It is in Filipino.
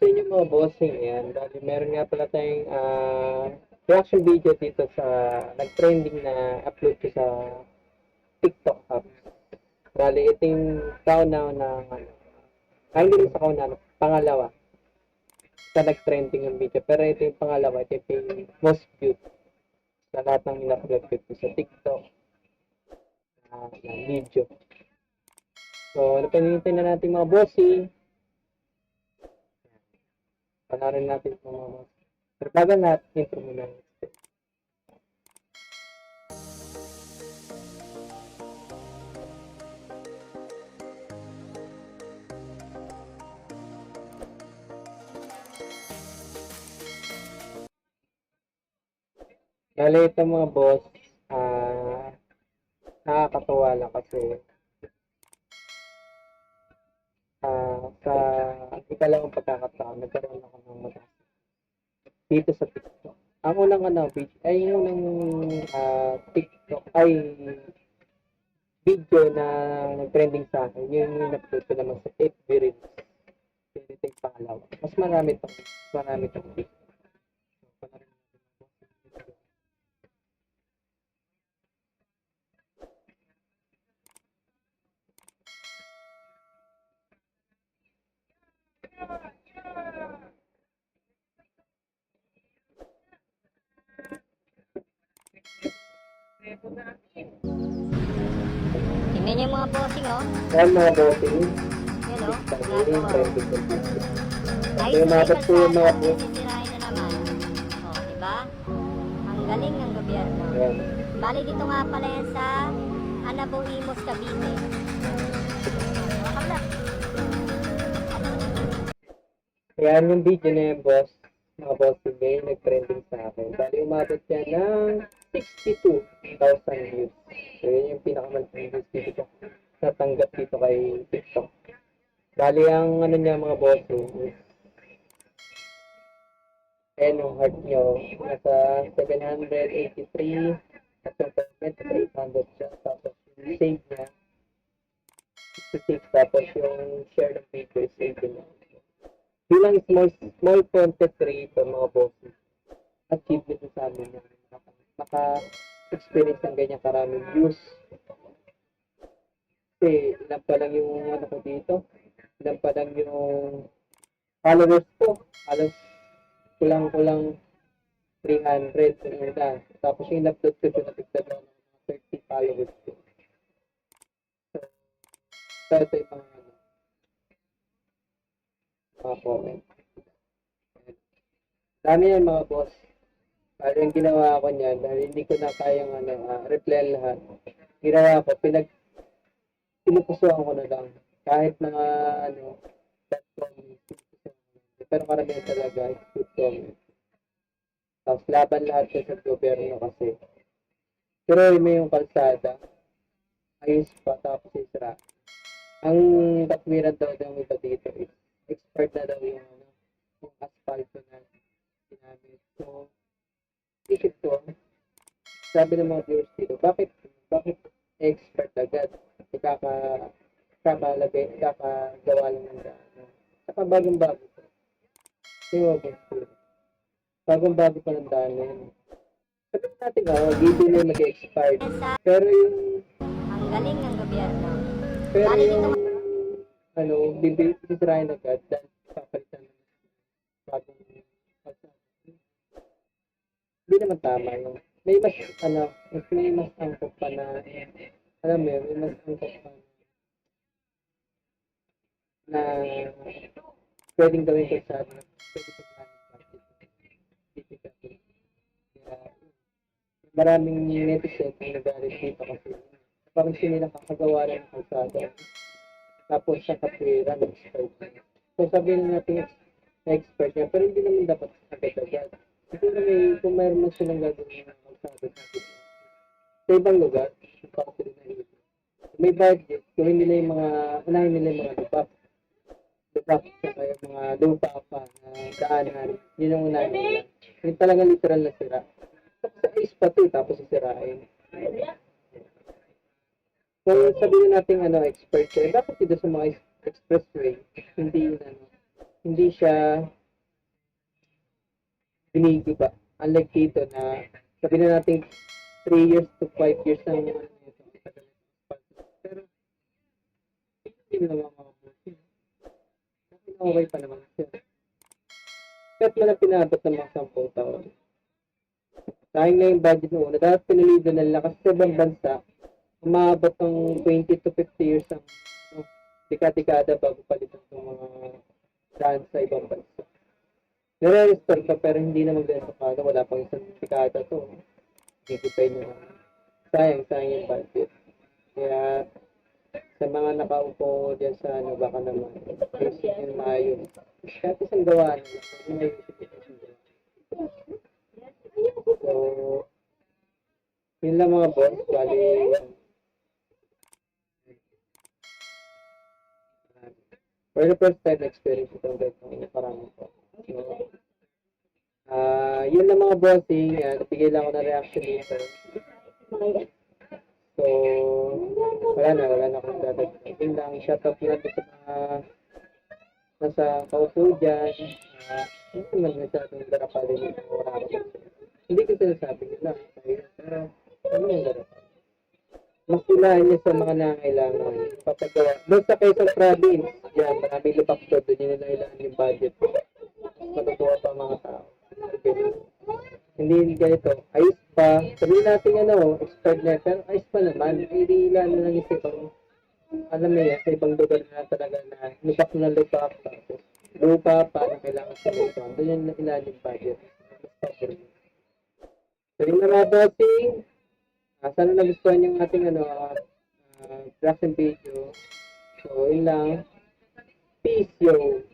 sa inyo mga bossing yan. Dahil meron nga pala tayong ah, reaction video dito sa nag-trending na upload ko sa TikTok app. Bali, ito yung countdown na ano. Ay, hindi rin sa countdown. Pangalawa. Sa nag-trending yung video. Pero ito yung pangalawa. Ito yung most viewed sa lahat ng in-upload ko sa TikTok ah, na video. So, ano pa hinihintay na natin mga bossing? Panarin natin itong mga bossing. Pero bago lahat, intro muna. Bale, ito mga boss, ah, nakakatawa lang kasi ah, sa ikalawang pagkakataon, nagkaroon ako ng mataas dito sa TikTok. Ang unang ano, video, ay yung unang ah, TikTok, ay video na nag-trending sa akin, yun yung in-upload ko naman sa FB Reels. Yun yung pangalawa. Mas marami to, mas marami to video. So, panoorin natin ang video. Tingnan niyo yung mga bossing, oh. Yan mga bossing, Yan, oh. ko dito. Ay, Yung po yung mga sisirain na naman. Oh, di ba? Ang galing ng gobyerno. Bali dito nga pala yan sa Anabo Imos, Cavite. Wakala. Yan yung video na yan, boss. Mga boss, may nag-trending sa akin. Bali, umabot yan ng 62,000 views. So, yun yung pinakamalaking views dito natanggap dito kay TikTok. Bali, ang ano niya mga boss is Ayan yung heart nyo. Nasa 783 at yung comment 800 siya. Tapos yung save niya 66 tapos yung share ng video is 18 bilang small small content creator mga bosses achieve nito sa amin yan maka, maka experience ng ganyan karaming views kasi ilan pa lang yung ano ko dito ilan pa lang yung followers ko halos kulang kulang 300 yun na. tapos yung in-upload ko sa natigdag ng mga 30 followers ko so ito yung mga ano mga comment. Dami yan mga boss. Pero yung ginawa ko niyan, dahil hindi ko na kayang ano, ah, reply lahat. Ginawa ko, pinag pinupusuan ko na lang. Kahit mga ano, na. Pero karamihan talaga, is good comments. Tapos laban lahat ko sa gobyerno kasi. Pero may yung kalsada, ayos pa, tapos isra. Ang katwiran daw ng iba dito is expert na daw yung ano, yung asphalt na ginamit. So, isip ko, sabi ng mga viewers dito, bakit, bakit expert agad? Ikaka, kakalagay, kakagawa lang ng daan. Saka bagong-bago pa. Yung mga viewers Bagong bago pa ng daan na yun. Sabi natin nga, oh, hindi na mag-expired. Pero yung, ang galing ng gobyerno. pero yung, dito- ano, bibili, sisirain agad dahil papalitan ng bagong. Hindi naman tama yung, may mas, ano, mas may mas angkop pa na, alam mo yun, may mas angkop pa na, pwedeng gawin ko sa, pwede ko sa Kaya, maraming netizen ang nagalit dito kasi parang sila nakakagawa ng kalsada. Tapos sa katwiran, expert. So sabihin natin na expert niya, pero hindi naman dapat agad-agad. Siguro may, kung mayroon man silang gagawin ng kalsada sa ibang lugar, sila na May budget, gawin nila yung mga, unahin nila yung mga lubak. Lubak, saka yung mga lupa pa, na daanan. Yun ang unahin nila. Yung talaga literal na sira. Sa ice pa to, tapos sisirain. So, sabihin natin ano, expert siya. Dapat dito sa mga expressway, hindi ano, hindi siya binigiba. Unlike dito na sabi na natin 3 years to 5 years ano nito. Pero hindi naman mga buti. Okay na pa naman siya. Kahit man ang pinabot ng mga 10 taon. Sayang na yung budget noon. Dapat pinalido na nila kasi sa ibang bansa, umabot ng 20 to 50 years ang ano, dekada-dekada bago palitan ng mga daan sa ibang bansa. Nare-restore ka pero hindi na magbenta ka. Wala pang isang dekada to. Higipay nyo. Sayang, sayang yung budget. Kaya sa mga nakaupo dyan sa ano, baka naman, isip yung maayos. Kahit isang gawa na hindi. So, yun lang mga boss. Bali, for the first time experience itong ganitong parang po. So, ah yun lang mga bossing. Uh, nabigay lang ako ng reaction dito. So, wala na, wala na akong dadagdag. Yun lang, shout out lang sa mga nasa kaupo dyan. Uh, hindi man masyadong ito. Wala ako. Hindi ko sinasabi nila. Pero, ano yung garapalin? Mas unahin niya sa mga nangailangan. Papagawa. Doon sa Quezon Province, yan, maraming lupak doon. Doon nila nailangan yung budget. Matutuwa pa mga tao. Hindi ganito. Ayos pa. Sabihin natin ano, expired na. Pero ayos pa naman. Hindi na lang yung sa ibang, alam mo yan, sa ibang lugar na talaga na lupak na lupak. Tapos, lupa pa na kailangan sa ito. Doon yung yung budget. So, yung mga bossing, Ah, sana nagustuhan yung ating ano, uh, reaction video. So, yun lang. Peace, yo!